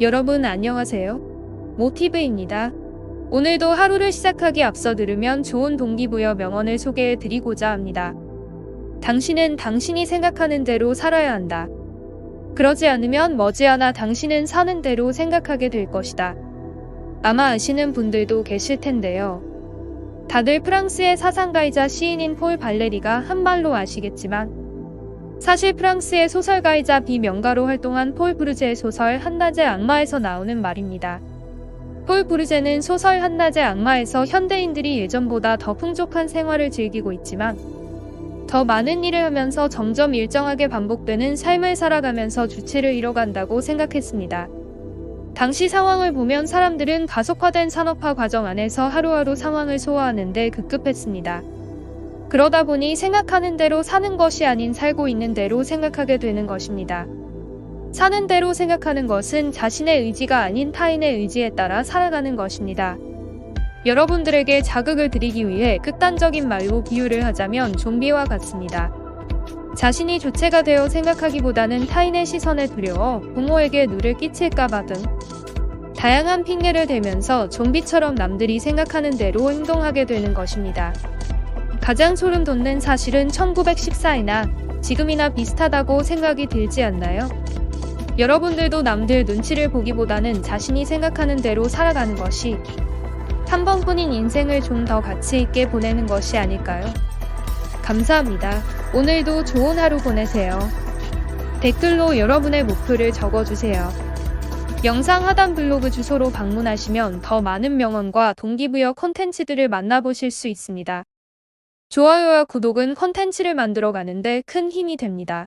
여러분 안녕하세요. 모티브입니다. 오늘도 하루를 시작하기 앞서 들으면 좋은 동기부여 명언을 소개해 드리고자 합니다. 당신은 당신이 생각하는 대로 살아야 한다. 그러지 않으면 머지않아 당신은 사는 대로 생각하게 될 것이다. 아마 아시는 분들도 계실 텐데요. 다들 프랑스의 사상가이자 시인인 폴 발레리가 한 말로 아시겠지만 사실 프랑스의 소설가이자 비명가로 활동한 폴 브루제의 소설 한낮의 악마에서 나오는 말입니다. 폴 브루제는 소설 한낮의 악마에서 현대인들이 예전보다 더 풍족한 생활을 즐기고 있지만 더 많은 일을 하면서 점점 일정하게 반복되는 삶을 살아가면서 주체를 잃어간다고 생각했습니다. 당시 상황을 보면 사람들은 가속화된 산업화 과정 안에서 하루하루 상황을 소화하는데 급급했습니다. 그러다 보니 생각하는 대로 사는 것이 아닌 살고 있는 대로 생각하게 되는 것입니다. 사는 대로 생각하는 것은 자신의 의지가 아닌 타인의 의지에 따라 살아가는 것입니다. 여러분들에게 자극을 드리기 위해 극단적인 말로 비유를 하자면 좀비와 같습니다. 자신이 주체가 되어 생각하기보다는 타인의 시선에 두려워 부모에게 누를 끼칠까봐 등 다양한 핑계를 대면서 좀비처럼 남들이 생각하는 대로 행동하게 되는 것입니다. 가장 소름 돋는 사실은 1914이나 지금이나 비슷하다고 생각이 들지 않나요? 여러분들도 남들 눈치를 보기보다는 자신이 생각하는 대로 살아가는 것이 한 번뿐인 인생을 좀 더 가치 있게 보내는 것이 아닐까요? 감사합니다. 오늘도 좋은 하루 보내세요. 댓글로 여러분의 목표를 적어주세요. 영상 하단 블로그 주소로 방문하시면 더 많은 명언과 동기부여 콘텐츠들을 만나보실 수 있습니다. 좋아요와 구독은 콘텐츠를 만들어 가는데 큰 힘이 됩니다.